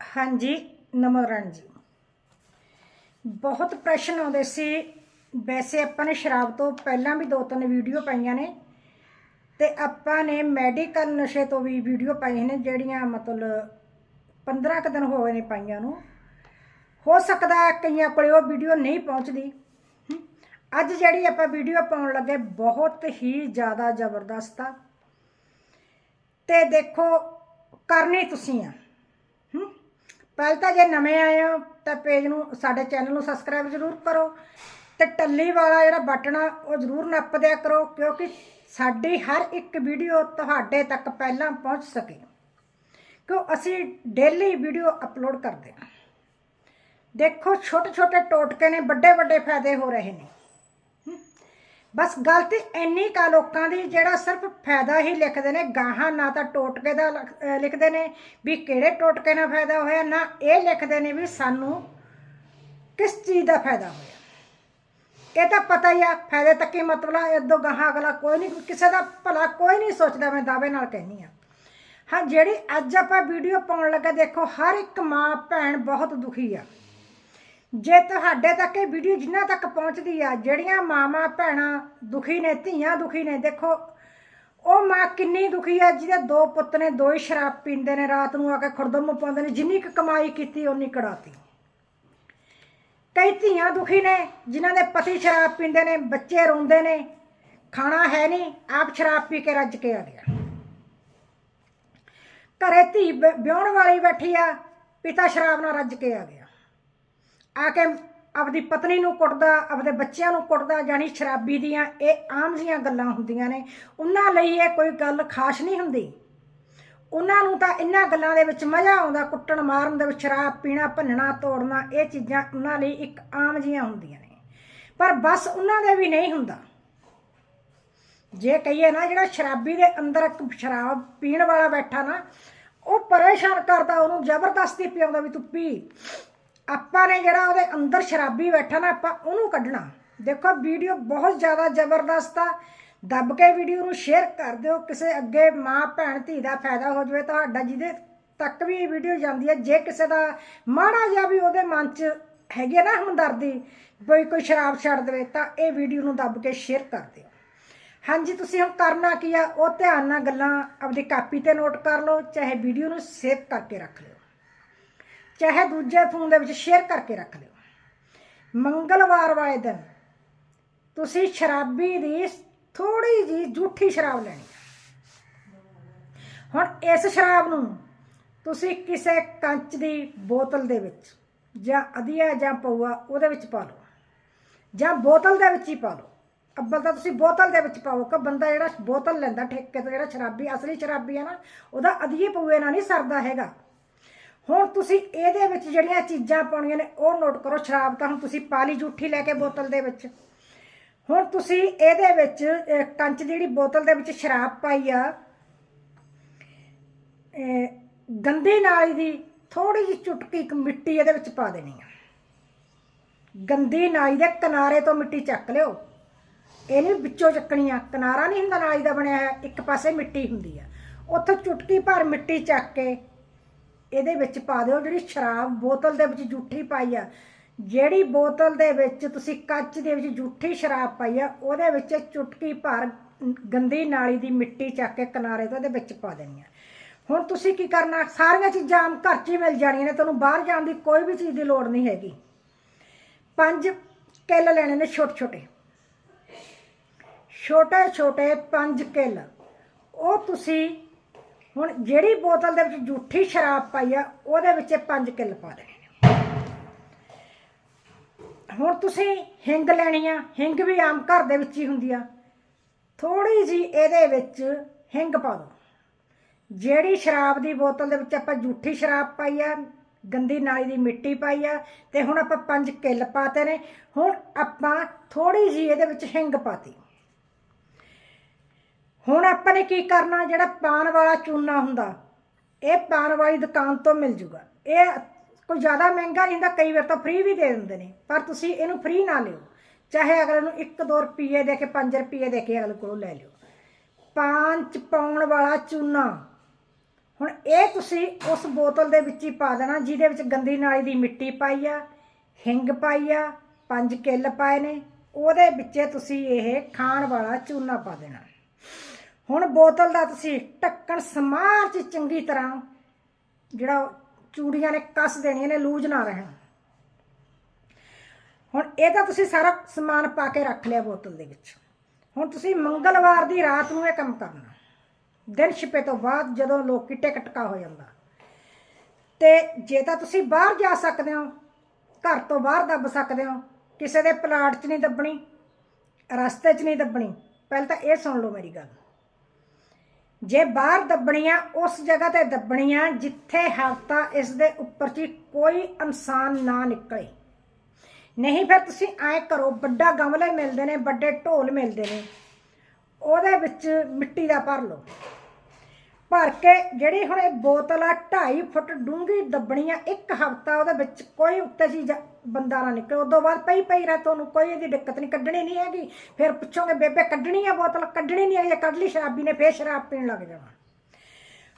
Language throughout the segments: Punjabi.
ਹਾਂਜੀ ਨਮਰਨ ਜੀ। ਬਹੁਤ ਪ੍ਰਸ਼ਨ ਆਉਂਦੇ ਸੀ। ਵੈਸੇ ਆਪਾਂ ਨੇ ਸ਼ਰਾਬ ਤੋਂ ਪਹਿਲਾਂ ਵੀ ਦੋ ਤਿੰਨ ਵੀਡੀਓ ਪਾਈਆਂ ਨੇ ਤੇ ਆਪਾਂ ਨੇ ਮੈਡੀਕਲ ਨਸ਼ੇ ਤੋਂ ਵੀ ਵੀਡੀਓ ਪਾਈਆਂ ਨੇ, ਜਿਹੜੀਆਂ ਮਤਲਬ 15 ਕੁ ਦਿਨ ਹੋ ਗਏ ਨੇ ਪਾਈਆਂ ਨੂੰ। ਹੋ ਸਕਦਾ ਕਈਆਂ ਕੋਲੇ ਉਹ ਵੀਡੀਓ ਨਹੀਂ ਪਹੁੰਚਦੀ। ਅੱਜ ਜਿਹੜੀ ਆਪਾਂ ਵੀਡੀਓ ਪਾਉਣ ਲੱਗੇ ਬਹੁਤ ਹੀ ਜ਼ਿਆਦਾ ਜ਼ਬਰਦਸਤ ਆ। ਤੇ ਦੇਖੋ, ਕਰਨੀ ਤੁਸੀਂ ਆ। ਪਹਿਲਾਂ ਤਾਂ ਜੇ ਨਵੇਂ ਆਏ ਹੋ, ਤਾਂ ਪੇਜ ਨੂੰ, ਸਾਡੇ ਚੈਨਲ ਨੂੰ ਸਬਸਕ੍ਰਾਈਬ ਜ਼ਰੂਰ ਕਰੋ ਤੇ ਟੱਲੀ ਵਾਲਾ ਜਿਹੜਾ ਬਟਨ ਆ, ਉਹ ਜ਼ਰੂਰ ਨੱਪ ਦਿਆ ਕਰੋ, ਕਿਉਂਕਿ ਸਾਡੀ ਹਰ ਇੱਕ ਵੀਡੀਓ ਤੁਹਾਡੇ ਤੱਕ ਪਹਿਲਾਂ ਪਹੁੰਚ ਸਕੇ। ਕਿਉਂ, ਅਸੀਂ ਡੇਲੀ ਵੀਡੀਓ ਅਪਲੋਡ ਕਰਦੇ ਹਾਂ। ਦੇਖੋ ਛੋਟੇ ਛੋਟੇ ਟੋਟਕੇ ਨੇ ਵੱਡੇ ਵੱਡੇ ਫਾਇਦੇ ਹੋ ਰਹੇ ਨੇ। ਬਸ ਗਲਤੀ ਇੰਨੀ ਕਾ ਲੋਕਾਂ ਦੀ, ਜਿਹੜਾ ਸਿਰਫ ਫਾਇਦਾ ਹੀ ਲਿਖਦੇ ਨੇ, ਗਾਹਾਂ ਨਾ ਤਾਂ ਟੋਟਕੇ ਦਾ ਲਿਖ- ਲਿਖਦੇ ਨੇ ਵੀ ਕਿਹੜੇ ਟੋਟਕੇ ਨਾਲ ਫਾਇਦਾ ਹੋਇਆ, ਨਾ ਇਹ ਲਿਖਦੇ ਨੇ ਵੀ ਸਾਨੂੰ ਕਿਸ ਚੀਜ਼ ਦਾ ਫਾਇਦਾ ਹੋਇਆ। ਇਹ ਤਾਂ ਪਤਾ ਹੀ ਆ, ਫਾਇਦੇ ਤੱਕ ਹੀ ਮਤਲਬ ਆ, ਇਦੋਂ ਗਾਹਾਂ ਅਗਲਾ ਕੋਈ ਨਹੀਂ, ਕਿਸੇ ਦਾ ਭਲਾ ਕੋਈ ਨਹੀਂ ਸੋਚਦਾ, ਮੈਂ ਦਾਅਵੇ ਨਾਲ ਕਹਿੰਦੀ ਆ। ਹਾਂ, ਜਿਹੜੀ ਅੱਜ ਆਪਾਂ ਵੀਡੀਓ ਪਾਉਣ ਲੱਗਾ, ਦੇਖੋ, ਹਰ ਇੱਕ ਮਾਂ ਭੈਣ ਬਹੁਤ ਦੁਖੀ ਆ। ਜੇ ਤੁਹਾਡੇ ਤੱਕ ਇਹ ਵੀਡੀਓ ਜਿੰਨਾ ਤੱਕ ਪਹੁੰਚਦੀ ਆ, ਜਿਹੜੀਆਂ ਮਾਵਾਂ, ਭੈਣਾਂ ਦੁਖੀ ਨੇ, ਧੀਆਂ ਦੁਖੀ ਨੇ, ਦੇਖੋ, ਉਹ ਮਾਂ ਕਿੰਨੀ ਦੁਖੀ ਆ, ਜਿਹਦੇ ਦੋ ਪੁੱਤ ਨੇ, ਦੋ ਹੀ ਸ਼ਰਾਬ ਪੀਂਦੇ ਨੇ, ਰਾਤ ਨੂੰ ਆ ਕੇ ਖੁਰਦਮ ਪਾਉਂਦੇ ਨੇ, ਜਿੰਨੀ ਕੁ ਕਮਾਈ ਕੀਤੀ ਉਨੀ ਕੜਾਤੀ ਕਈ ਧੀਆਂ ਦੁਖੀ ਨੇ, ਜਿਨ੍ਹਾਂ ਦੇ ਪਤੀ ਸ਼ਰਾਬ ਪੀਂਦੇ ਨੇ, ਬੱਚੇ ਰੋਂਦੇ ਨੇ, ਖਾਣਾ ਹੈ ਨਹੀਂ ਆਪ ਸ਼ਰਾਬ ਪੀ ਕੇ ਰੱਜ ਕੇ ਆ ਗਿਆ। ਘਰੇ ਧੀ ਬ- ਵਿਆਹੁਣ ਵਾਲੀ ਬੈਠੀ ਆ, ਪਿਤਾ ਸ਼ਰਾਬ ਨਾਲ ਰੱਜ ਕੇ ਆ ਗਿਆ। ਆ ਕੇ ਆਪਦੀ ਪਤਨੀ ਨੂੰ ਕੁੱਟਦਾ, ਆਪਦੇ ਬੱਚਿਆਂ ਨੂੰ ਕੁੱਟਦਾ ਜਾਨੀ ਸ਼ਰਾਬੀ ਦੀਆਂ ਇਹ ਆਮ ਜੀਆਂ ਗੱਲਾਂ ਹੁੰਦੀਆਂ ਨੇ। ਉਹਨਾਂ ਲਈ ਇਹ ਕੋਈ ਗੱਲ ਖਾਸ ਨਹੀਂ ਹੁੰਦੀ। ਉਹਨਾਂ ਨੂੰ ਤਾਂ ਇਹਨਾਂ ਗੱਲਾਂ ਦੇ ਵਿੱਚ ਮਜ਼ਾ ਆਉਂਦਾ, ਕੁੱਟਣ, ਮਾਰਨ ਦੇ ਵਿੱਚ ਸ਼ਰਾਬ ਪੀਣਾ, ਭੰਨਣਾ, ਤੋੜਨਾ, ਇਹ ਚੀਜ਼ਾਂ ਉਹਨਾਂ ਲਈ ਇੱਕ ਆਮ ਜੀਆਂ ਹੁੰਦੀਆਂ ਨੇ। ਪਰ ਬਸ ਉਹਨਾਂ ਦੇ ਵੀ ਨਹੀਂ ਹੁੰਦਾ। ਜੇ ਕਹੀਏ ਨਾ, ਜਿਹੜਾ ਸ਼ਰਾਬੀ ਦੇ ਅੰਦਰ ਇੱਕ ਸ਼ਰਾਬ ਪੀਣ ਵਾਲਾ ਬੈਠਾ ਨਾ, ਉਹ ਪਰੇਸ਼ਾਨ ਕਰਦਾ, ਉਹਨੂੰ ਜ਼ਬਰਦਸਤੀ ਪਿਆਉਂਦਾ ਵੀ ਤੂੰ ਪੀ। ਆਪਾਂ ਨੇ ਜਿਹੜਾ ਉਹਦੇ ਅੰਦਰ ਸ਼ਰਾਬੀ ਬੈਠਾ ਨਾ, ਆਪਾਂ ਉਹਨੂੰ ਕੱਢਣਾ। ਦੇਖੋ, ਵੀਡੀਓ ਬਹੁਤ ਜ਼ਿਆਦਾ ਜ਼ਬਰਦਸਤ ਆ। ਦੱਬ ਕੇ ਵੀਡੀਓ ਨੂੰ ਸ਼ੇਅਰ ਕਰ ਦਿਓ, ਕਿਸੇ ਅੱਗੇ ਮਾਂ, ਭੈਣ, ਧੀ ਦਾ ਫਾਇਦਾ ਹੋ ਜਾਵੇ ਤੁਹਾਡਾ, ਜਿਹਦੇ ਤੱਕ ਵੀ ਇਹ ਵੀਡੀਓ ਜਾਂਦੀ ਹੈ। ਜੇ ਕਿਸੇ ਦਾ ਮਾੜਾ ਜਿਹਾ ਵੀ ਉਹਦੇ ਮਨ 'ਚ ਹੈਗੇ ਨਾ ਹਮਦਰਦੀ, ਕੋਈ ਕੋਈ ਸ਼ਰਾਬ ਛੱਡ ਦੇਵੇ, ਤਾਂ ਇਹ ਵੀਡੀਓ ਨੂੰ ਦੱਬ ਕੇ ਸ਼ੇਅਰ ਕਰ ਦਿਓ। ਹਾਂਜੀ, ਤੁਸੀਂ ਹੁਣ ਕਰਨਾ ਕੀ ਆ? ਉਹ ਧਿਆਨ ਨਾਲ ਗੱਲਾਂ ਆਪਣੀ ਕਾਪੀ ਤੇ ਨੋਟ ਕਰ ਲਓ, ਚਾਹੇ ਵੀਡੀਓ ਨੂੰ ਸੇਵ ਕਰਕੇ ਰੱਖ ਲਿਓ। ਚਾਹੇ ਦੂਜੇ ਫੋਨ ਦੇ ਵਿੱਚ ਸ਼ੇਅਰ ਕਰਕੇ ਰੱਖ ਲਿਓ। ਮੰਗਲਵਾਰ ਵਾਲੇ ਦਿਨ ਤੁਸੀਂ ਸ਼ਰਾਬੀ ਦੀ ਥੋੜੀ ਜੀ ਝੂਠੀ ਸ਼ਰਾਬ ਲੈਣੀ ਹੈ। ਹੁਣ ਇਸ ਸ਼ਰਾਬ ਨੂੰ ਤੁਸੀਂ ਕਿਸੇ ਕੰਚ ਦੀ ਬੋਤਲ ਦੇ ਵਿੱਚ ਜਾਂ ਅਧੀਆ ਜਾਂ ਪਊਆ ਉਹਦੇ ਵਿੱਚ ਪਾ ਲਓ। ਜਾਂ ਬੋਤਲ ਦੇ ਵਿੱਚ ਹੀ ਪਾ ਲਓ। ਅੱਬਲ ਤਾਂ ਤੁਸੀਂ ਬੋਤਲ ਦੇ ਵਿੱਚ ਪਾਓ ਕਿ ਬੰਦਾ ਜਿਹੜਾ ਬੋਤਲ ਲੈਂਦਾ, ਠੇਕੇ ਤੋਂ ਜਿਹੜਾ ਸ਼ਰਾਬੀ, ਅਸਲੀ ਸ਼ਰਾਬੀ ਹੈ ਨਾ, ਉਹਦਾ ਅਧੀਏ ਪਊਏ ਨਾਲ ਨਹੀਂ ਸਰਦਾ ਹੈਗਾ। ਹੁਣ ਤੁਸੀਂ ਇਹਦੇ ਵਿੱਚ ਜਿਹੜੀਆਂ ਚੀਜ਼ਾਂ ਪਾਉਣੀਆਂ ਨੇ ਉਹ ਨੋਟ ਕਰੋ ਸ਼ਰਾਬ ਤਾਂ ਹੁਣ ਤੁਸੀਂ ਪਾਲੀ ਜੂਠੀ ਲੈ ਕੇ ਬੋਤਲ ਦੇ ਵਿੱਚ। ਹੁਣ ਤੁਸੀਂ ਇਹਦੇ ਵਿੱਚ ਕੰਚ ਦੀ ਜਿਹੜੀ ਬੋਤਲ ਦੇ ਵਿੱਚ ਸ਼ਰਾਬ ਪਾਈ ਆ ਅਹ, ਗੰਦੀ ਨਾਲੀ ਦੀ ਥੋੜੀ ਜਿਹੀ ਚੁਟਕੀ ਇੱਕ ਮਿੱਟੀ ਇਹਦੇ ਵਿੱਚ ਪਾ ਦੇਣੀ ਆ। ਗੰਦੀ ਨਾਲੀ ਦੇ ਕਿਨਾਰੇ ਤੋਂ ਮਿੱਟੀ ਚੱਕ ਲਿਓ। ਇਹ ਨਹੀਂ ਵਿੱਚੋਂ ਚੱਕਣੀ ਆ ਕਿਨਾਰਾ ਨਹੀਂ ਹੁੰਦਾ ਨਾਲੀ ਦਾ ਬਣਿਆ ਹੋਇਆ ਇੱਕ ਪਾਸੇ ਮਿੱਟੀ ਹੁੰਦੀ ਆ। ਉੱਥੇ ਚੁਟਕੀ ਭਰ ਮਿੱਟੀ ਚੱਕ ਕੇ ਇਹਦੇ ਵਿੱਚ ਪਾ ਦਿਓ ਜਿਹੜੀ ਸ਼ਰਾਬ ਬੋਤਲ ਦੇ ਵਿੱਚ ਜੂਠੀ ਪਾਈ ਆ। ਜਿਹੜੀ ਬੋਤਲ ਦੇ ਵਿੱਚ ਤੁਸੀਂ ਕੱਚ ਦੇ ਵਿੱਚ ਜੂਠੀ ਸ਼ਰਾਬ ਪਾਈ ਆ, ਉਹਦੇ ਵਿੱਚ ਚੁਟਕੀ ਭਰ ਗੰਦੀ ਨਾਲੀ ਦੀ ਮਿੱਟੀ ਚੱਕ ਕੇ ਕਿਨਾਰੇ ਤੋਂ ਉਹਦੇ ਵਿੱਚ ਪਾ ਦੇਣੀ ਆ। ਹੁਣ ਤੁਸੀਂ ਕੀ ਕਰਨਾ? ਸਾਰੀਆਂ ਚੀਜ਼ਾਂ ਆਮ ਘਰ 'ਚ ਹੀ ਮਿਲ ਜਾਣੀਆਂ ਨੇ, ਤੁਹਾਨੂੰ ਬਾਹਰ ਜਾਣ ਦੀ ਕੋਈ ਵੀ ਚੀਜ਼ ਦੀ ਲੋੜ ਨਹੀਂ ਹੈਗੀ। ਪੰਜ, ਕਿੱਲ ਲੈਣੇ ਨੇ ਛੋਟੇ ਛੋਟੇ ਛੋਟੇ ਛੋਟੇ ਪੰਜ ਕਿੱਲ। ਉਹ ਤੁਸੀਂ ਹੁਣ ਜਿਹੜੀ ਬੋਤਲ ਦੇ ਵਿੱਚ ਝੂਠੀ ਸ਼ਰਾਬ ਪਾਈ ਆ, ਉਹਦੇ ਵਿੱਚ ਇਹ ਪੰਜ ਕਿੱਲ ਪਾ ਦੇਣੇ ਨੇ। ਹੁਣ ਤੁਸੀਂ ਹਿੰਗ ਲੈਣੀ ਆ, ਹਿੰਗ ਵੀ ਆਮ ਘਰ ਦੇ ਵਿੱਚ ਹੀ ਹੁੰਦੀ ਆ। ਥੋੜੀ ਜੀ ਇਹਦੇ ਵਿੱਚ ਹਿੰਗ ਪਾ ਦਿਓ। ਜਿਹੜੀ ਸ਼ਰਾਬ ਦੀ ਬੋਤਲ ਦੇ ਵਿੱਚ ਆਪਾਂ ਝੂਠੀ ਸ਼ਰਾਬ ਪਾਈ ਆ, ਗੰਦੀ ਨਾਲੀ ਦੀ ਮਿੱਟੀ ਪਾਈ ਆ, ਤੇ ਹੁਣ ਆਪਾਂ ਪੰਜ ਕਿੱਲ ਪਾਤੇ ਨੇ। ਹੁਣ ਆਪਾਂ ਥੋੜੀ ਜੀ ਇਹਦੇ ਵਿੱਚ ਹਿੰਗ ਪਾਤੀ। ਹੁਣ ਆਪਾਂ ਨੇ ਕੀ ਕਰਨਾ? ਜਿਹੜਾ ਪਾਨ ਵਾਲਾ ਚੂਨਾ ਹੁੰਦਾ, ਇਹ ਪਾਨ ਵਾਲੀ ਦੁਕਾਨ ਤੋਂ ਮਿਲ ਜੂਗਾ। ਇਹ ਕੋਈ ਜ਼ਿਆਦਾ ਮਹਿੰਗਾ ਨਹੀਂ ਹੁੰਦਾ, ਕਈ ਵਾਰ ਤਾਂ ਫ੍ਰੀ ਵੀ ਦੇ ਦਿੰਦੇ ਨੇ, ਪਰ ਤੁਸੀਂ ਇਹਨੂੰ ਫ੍ਰੀ ਨਾ ਲਿਓ। ਚਾਹੇ ਅਗਲੇ ਨੂੰ 1-2 ਰੁਪਏ ਦੇ ਕੇ 5 ਰੁਪਏ ਦੇ ਕੇ ਅਗਲੇ ਕੋਲੋਂ ਲੈ ਲਿਓ। ਪਾਨ ਚ ਪਾਉਣ ਵਾਲਾ ਚੂਨਾ, ਹੁਣ ਇਹ ਤੁਸੀਂ ਉਸ ਬੋਤਲ ਦੇ ਵਿੱਚ ਹੀ ਪਾ ਦੇਣਾ, ਜਿਹਦੇ ਵਿੱਚ ਗੰਦੀ ਨਾਲੀ ਦੀ ਮਿੱਟੀ ਪਾਈ ਆ, ਹਿੰਗ ਪਾਈ ਆ, ਪੰਜ ਕਿੱਲ ਪਾਏ ਨੇ, ਉਹਦੇ ਵਿੱਚ ਤੁਸੀਂ ਇਹ ਖਾਣ ਵਾਲਾ ਚੂਨਾ ਪਾ ਦੇਣਾ। ਹੁਣ ਬੋਤਲ ਦਾ ਤੁਸੀਂ ਢੱਕਣ ਸਮਾਰ ਚ ਚੰਗੀ ਤਰ੍ਹਾਂ ਜਿਹੜਾ ਚੂੜੀਆਂ ਨੇ ਕੱਸ ਦੇਣੀਆਂ ਨੇ ਲੂਜ ਨਾ ਰਹਿਣ। ਹੁਣ ਇਹ ਤਾਂ ਤੁਸੀਂ ਸਾਰਾ ਸਮਾਨ ਪਾ ਕੇ ਰੱਖ ਲਿਆ ਬੋਤਲ ਦੇ ਵਿੱਚ। ਹੁਣ ਤੁਸੀਂ ਮੰਗਲਵਾਰ ਦੀ ਰਾਤ ਨੂੰ ਇਹ ਕੰਮ ਕਰਨਾ। ਦਿਨ ਛਿਪੇ ਤੋਂ ਬਾਅਦ ਜਦੋਂ ਲੋਕੀ ਟਿਕ ਟਕਾ ਹੋ ਜਾਂਦਾ। ਤੇ ਜੇ ਤਾਂ ਤੁਸੀਂ ਬਾਹਰ ਜਾ ਸਕਦੇ ਹੋ, ਘਰ ਤੋਂ ਬਾਹਰ ਦੱਬ ਸਕਦੇ ਹੋ, ਕਿਸੇ ਦੇ ਪਲਾਟ 'ਚ ਨਹੀਂ ਦੱਬਣੀ, ਰਸਤੇ 'ਚ ਨਹੀਂ ਦੱਬਣੀ, ਪਹਿਲਾਂ ਤਾਂ ਇਹ ਸੁਣ ਲਓ ਮੇਰੀ ਗੱਲ। ਜੇ ਬਾਹਰ ਦੱਬਣੀਆਂ, ਉਸ ਜਗ੍ਹਾ ਤੇ ਦੱਬਣੀਆਂ, ਜਿੱਥੇ ਹਫਤਾ ਇਸ ਦੇ ਉੱਪਰ ਚ ਕੋਈ ਇਨਸਾਨ ਨਾ ਨਿਕਲੇ। ਨਹੀਂ ਫਿਰ ਤੁਸੀਂ ਐ ਕਰੋ, ਵੱਡਾ ਗਮਲੇ ਮਿਲਦੇ ਨੇ, ਵੱਡੇ ਢੋਲ ਮਿਲਦੇ ਨੇ, ਉਹਦੇ ਵਿੱਚ ਮਿੱਟੀ ਦਾ ਭਰ ਲਓ। ਭਰ ਕੇ ਜਿਹੜੀ ਹੁਣ ਇਹ ਬੋਤਲ ਆ 2.5 ਫੁੱਟ ਡੂੰਘੀ ਦੱਬਣੀ ਆ ਇੱਕ ਹਫਤਾ ਉਹਦੇ ਵਿੱਚ ਕੋਈ ਉੱਤੇ ਚੀਜ਼ ਬੰਦਾ ਨਾ ਨਿਕਲੇ। ਉਦੋਂ ਬਾਅਦ ਪਈ ਪਈ ਰਹਿ ਤੁਹਾਨੂੰ, ਕੋਈ ਇਹਦੀ ਦਿੱਕਤ ਨਹੀਂ, ਕੱਢਣੀ ਨਹੀਂ ਹੈਗੀ। ਫਿਰ ਪੁੱਛੋਗੇ, ਬੇਬੇ, ਕੱਢਣੀ ਆ ਬੋਤਲ? ਕੱਢਣੀ ਨਹੀਂ ਹੈਗੀ ਜੇ ਕੱਢ ਲਈ ਸ਼ਰਾਬੀ ਨੇ, ਫੇਰ ਸ਼ਰਾਬ ਪੀਣ ਲੱਗ ਜਾਣਾ।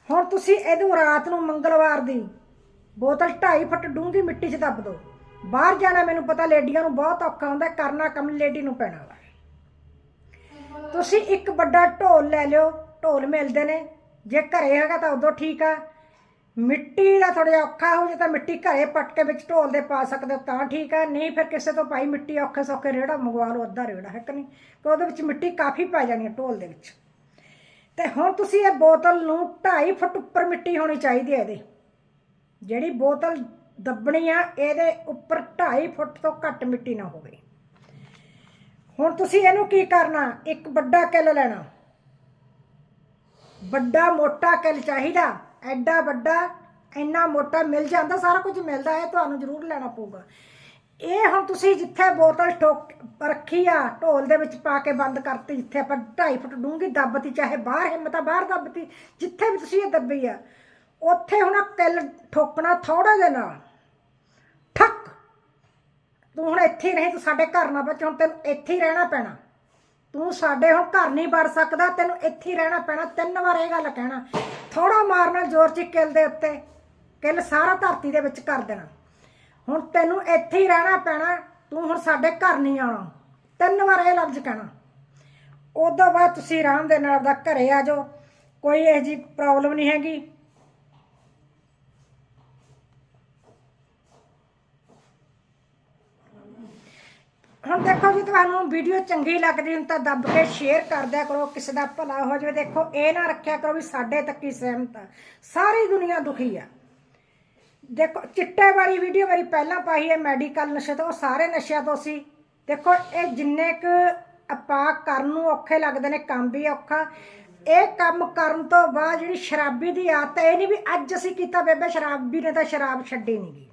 ਹੁਣ ਤੁਸੀਂ ਇਹਨੂੰ ਰਾਤ ਨੂੰ ਮੰਗਲਵਾਰ ਦੀ ਬੋਤਲ 2.5 ਫੁੱਟ ਡੂੰਘੀ ਮਿੱਟੀ 'ਚ ਦੱਬ ਦਿਓ। ਬਾਹਰ ਜਾਣਾ ਮੈਨੂੰ ਪਤਾ ਲੇਡੀਆਂ ਨੂੰ ਬਹੁਤ ਔਖਾ ਹੁੰਦਾ, ਕਰਨਾ ਕੰਮ ਲੇਡੀ ਨੂੰ ਪੈਣਾ ਵਾ। ਤੁਸੀਂ ਇੱਕ ਵੱਡਾ ਢੋਲ ਲੈ ਲਿਓ, ਢੋਲ ਮਿਲਦੇ ਨੇ। ਜੇ ਘਰੇ ਹੈਗਾ ਤਾਂ ਉਦੋਂ ਠੀਕ ਆ। ਮਿੱਟੀ ਦਾ ਥੋੜਾ ਜਿਹਾ ਔਖਾ ਹੋ ਜੇ ਤਾਂ ਮਿੱਟੀ ਘਰੇ ਪੱਟ ਕੇ ਵਿੱਚ ਢੋਲ ਦੇ ਪਾ ਸਕਦੇ ਹੋ ਤਾਂ ਠੀਕ ਆ। ਨਹੀਂ ਫਿਰ ਕਿਸੇ ਤੋਂ ਭਾਈ ਮਿੱਟੀ ਔਖੇ ਸੌਖੇ ਰੇੜਾ ਮੰਗਵਾ ਲਓ, ਅੱਧਾ ਰੇੜਾ ਹੈ ਕਿ ਨਹੀਂ? ਕਿ ਉਹਦੇ ਵਿੱਚ ਮਿੱਟੀ ਕਾਫੀ ਪੈ ਜਾਣੀ ਹੈ ਢੋਲ ਦੇ ਵਿੱਚ। ਤੇ ਹੁਣ ਤੁਸੀਂ ਇਹ ਬੋਤਲ ਨੂੰ 2.5 ਫੁੱਟ ਉੱਪਰ ਮਿੱਟੀ ਹੋਣੀ ਚਾਹੀਦੀ ਹੈ ਇਹਦੇ। ਜਿਹੜੀ ਬੋਤਲ ਦੱਬਣੀ ਆ, ਇਹਦੇ ਉੱਪਰ 2.5 ਫੁੱਟ ਤੋਂ ਘੱਟ ਮਿੱਟੀ ਨਾ ਹੋਵੇ। ਹੁਣ ਤੁਸੀਂ ਇਹਨੂੰ ਕੀ ਕਰਨਾ? ਇੱਕ ਵੱਡਾ ਕਿੱਲ ਲੈਣਾ। ਵੱਡਾ ਮੋਟਾ ਕਿੱਲ ਚਾਹੀਦਾ, ਐਡਾ ਵੱਡਾ, ਇੰਨਾ ਮੋਟਾ ਮਿਲ ਜਾਂਦਾ, ਸਾਰਾ ਕੁਝ ਮਿਲਦਾ ਹੈ, ਤੁਹਾਨੂੰ ਜ਼ਰੂਰ ਲੈਣਾ ਪਊਗਾ। ਇਹ ਹੁਣ ਤੁਸੀਂ ਜਿੱਥੇ ਬੋਤਲ ਠੋਕ ਰੱਖੀ ਆ, ਢੋਲ ਦੇ ਵਿੱਚ ਪਾ ਕੇ ਬੰਦ ਕਰਤੀ, ਜਿੱਥੇ ਆਪਾਂ 2.5 ਫੁੱਟ ਡੂੰਘੀ ਦੱਬਤੀ, ਚਾਹੇ ਬਾਹਰ ਹਿੰਮਤ ਆ, ਬਾਹਰ ਦੱਬਤੀ, ਜਿੱਥੇ ਵੀ ਤੁਸੀਂ ਇਹ ਦੱਬੀ ਆ, ਉੱਥੇ ਹੁਣ ਕਿੱਲ ਠੋਕਣਾ ਥੋੜਾ ਜਿਹਾ ਨਾਲ ਠੱਕ! ਤੂੰ ਹੁਣ ਇੱਥੇ ਹੀ ਰਹੀ, ਤੂੰ ਸਾਡੇ ਘਰ ਨਾ ਬਚ, ਹੁਣ ਤੈਨੂੰ ਇੱਥੇ ਹੀ ਰਹਿਣਾ ਪੈਣਾ। ਤੂੰ ਸਾਡੇ ਹੁਣ ਘਰ ਨਹੀਂ ਵੜ ਸਕਦਾ, ਤੈਨੂੰ ਇੱਥੇ ਹੀ ਰਹਿਣਾ ਪੈਣਾ, ਤਿੰਨ ਵਾਰ ਇਹ ਗੱਲ ਕਹਿਣਾ। ਥੋੜਾ ਮਾਰਨਾ ਜ਼ੋਰ ਚ ਕਿੱਲ ਦੇ ਉੱਤੇ, ਕਿੱਲ ਸਾਰਾ ਧਰਤੀ ਦੇ ਵਿੱਚ ਕਰ ਦੇਣਾ। ਹੁਣ ਤੈਨੂੰ ਇੱਥੇ ਹੀ ਰਹਿਣਾ ਪੈਣਾ, ਤੂੰ ਹੁਣ ਸਾਡੇ ਘਰ ਨਹੀਂ ਆਉਣਾ। ਤਿੰਨ ਵਾਰ ਇਹ ਲਫ਼ਜ਼ ਕਹਿਣਾ। ਉਦੋਂ ਬਾਅਦ ਤੁਸੀਂ ਆਰਾਮ ਦੇ ਨਾਲ ਦਾ ਘਰੇ ਆ ਜਾਓ, ਕੋਈ ਇਹੋ ਜਿਹੀ ਪ੍ਰੋਬਲਮ ਨਹੀਂ ਹੈਗੀ। ਹੁਣ ਦੇਖੋ ਜੀ ਤੁਹਾਨੂੰ ਵੀਡੀਓ ਚੰਗੀ ਲੱਗਦੀ, ਹੁਣ ਤਾਂ ਦੱਬ ਕੇ ਸ਼ੇਅਰ ਕਰ ਦਿਆ ਕਰੋ, ਕਿਸੇ ਦਾ ਭਲਾ ਹੋ ਜਾਵੇ। ਦੇਖੋ, ਇਹ ਨਾ ਰੱਖਿਆ ਕਰੋ ਵੀ ਸਾਡੇ ਤੱਕ ਹੀ ਸਹਿਮਤ ਆ। ਸਾਰੀ ਦੁਨੀਆ ਦੁਖੀ ਆ। ਦੇਖੋ, ਚਿੱਟੇ ਵਾਲੀ ਵੀਡੀਓ ਮੇਰੀ ਪਹਿਲਾਂ ਪਾਈ ਹੈ ਮੈਡੀਕਲ ਨਸ਼ੇ ਤੋਂ, ਉਹ ਸਾਰੇ ਨਸ਼ਿਆਂ ਤੋਂ ਸੀ। ਦੇਖੋ, ਇਹ ਜਿੰਨੇ ਕ ਆਪਾਂ ਕਰਨ ਨੂੰ ਔਖੇ ਲੱਗਦੇ ਨੇ, ਕੰਮ ਵੀ ਔਖਾ। ਇਹ ਕੰਮ ਕਰਨ ਤੋਂ ਬਾਅਦ ਜਿਹੜੀ ਸ਼ਰਾਬੀ ਦੀ ਆਦਤ ਹੈ, ਇਹ ਨਹੀਂ ਵੀ ਅੱਜ ਅਸੀਂ ਕੀਤਾ, ਬੇਬੇ, ਸ਼ਰਾਬੀ ਨੇ ਤਾਂ ਸ਼ਰਾਬ ਛੱਡੀ ਨਹੀਂ ਗੀ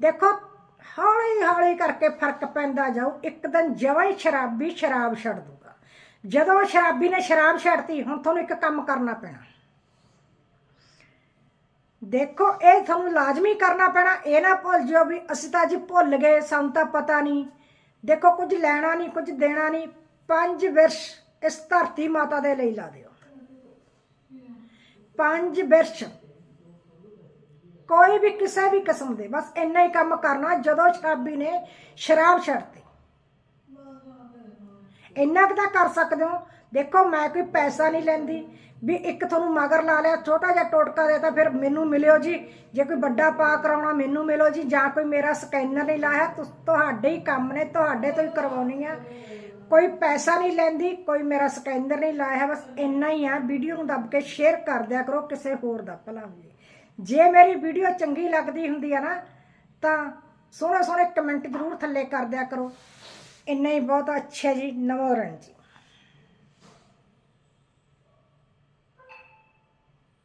ਦੇਖੋ ਹੌਲੀ ਹੌਲੀ ਕਰਕੇ ਫ਼ਰਕ ਪੈਂਦਾ ਜਾਊ, ਇੱਕ ਦਿਨ ਜਵਾਂ ਹੀ ਸ਼ਰਾਬੀ ਸ਼ਰਾਬ ਛੱਡ ਦੂਗਾ ਜਦੋਂ ਸ਼ਰਾਬੀ ਨੇ ਸ਼ਰਾਬ ਛੱਡਤੀ, ਹੁਣ ਤੁਹਾਨੂੰ ਇੱਕ ਕੰਮ ਕਰਨਾ ਪੈਣਾ। ਦੇਖੋ, ਇਹ ਤੁਹਾਨੂੰ ਲਾਜ਼ਮੀ ਕਰਨਾ ਪੈਣਾ, ਇਹ ਨਾ ਭੁੱਲ ਜਿਓ ਵੀ ਅਸੀਂ ਤਾਂ ਜੀ ਭੁੱਲ ਗਏ, ਸਾਨੂੰ ਤਾਂ ਪਤਾ ਨਹੀਂ। ਦੇਖੋ, ਕੁਝ ਲੈਣਾ ਨਹੀਂ, ਕੁਝ ਦੇਣਾ ਨਹੀਂ, ਪੰਜ ਵਿਰਸ਼ ਇਸ ਧਰਤੀ ਮਾਤਾ ਦੇ ਲਈ ਲਾ ਦਿਓ। ਪੰਜ ਵਿਰਸ਼ ਕੋਈ ਵੀ ਕਿਸੇ ਵੀ ਕਿਸਮ ਦੇ ਬਸ ਇੰਨਾ ਹੀ ਕੰਮ ਕਰਨਾ ਜਦੋਂ ਸ਼ਰਾਬੀ ਨੇ ਸ਼ਰਾਬ ਛੱਡਤੀ। ਇੰਨਾ ਕੁ ਤਾਂ ਕਰ ਸਕਦੇ ਹੋ। ਦੇਖੋ ਮੈਂ ਕੋਈ ਪੈਸਾ ਨਹੀਂ ਲੈਂਦੀ। ਵੀ ਇੱਕ ਤੁਹਾਨੂੰ ਮਗਰ ਲਾ ਲਿਆ ਛੋਟਾ ਜਿਹਾ ਟੋਟਕਾ ਦੇ ਤਾਂ ਫਿਰ ਮੈਨੂੰ ਮਿਲਿਓ ਜੀ। ਜੇ ਕੋਈ ਵੱਡਾ ਪਾ ਕਰਾਉਣਾ ਮੈਨੂੰ ਮਿਲੋ ਜੀ। ਜਾਂ ਕੋਈ ਮੇਰਾ ਸਕੈਨਰ ਨਹੀਂ ਲਾਇਆ ਤੁਹਾਡੇ ਹੀ ਕੰਮ ਨੇ ਤੁਹਾਡੇ ਤੋਂ ਹੀ ਕਰਵਾਉਣੀ ਆ। ਕੋਈ ਪੈਸਾ ਨਹੀਂ ਲੈਂਦੀ ਕੋਈ ਮੇਰਾ ਸਕੈਨਰ ਨਹੀਂ ਲਾਇਆ ਹੈ, ਬਸ ਇੰਨਾ ਹੀ ਆ। ਵੀਡੀਓ ਨੂੰ ਦੱਬ ਕੇ ਸ਼ੇਅਰ ਕਰ ਦਿਆ ਕਰੋ ਕਿਸੇ ਹੋਰ ਦਾ ਭਲਾ ਹੋ ਜੇ ਮੇਰੀ ਵੀਡੀਓ ਚੰਗੀ ਲੱਗਦੀ ਹੁੰਦੀ ਆ ਨਾ, ਤਾਂ ਸੋਹਣੇ ਸੋਹਣੇ ਕਮੈਂਟ ਜ਼ਰੂਰ ਥੱਲੇ ਕਰ ਦਿਆ ਕਰੋ। ਇੰਨਾ ਹੀ ਬਹੁਤ ਅੱਛਾ ਜੀ ਨਵੋਰਨ ਜੀ।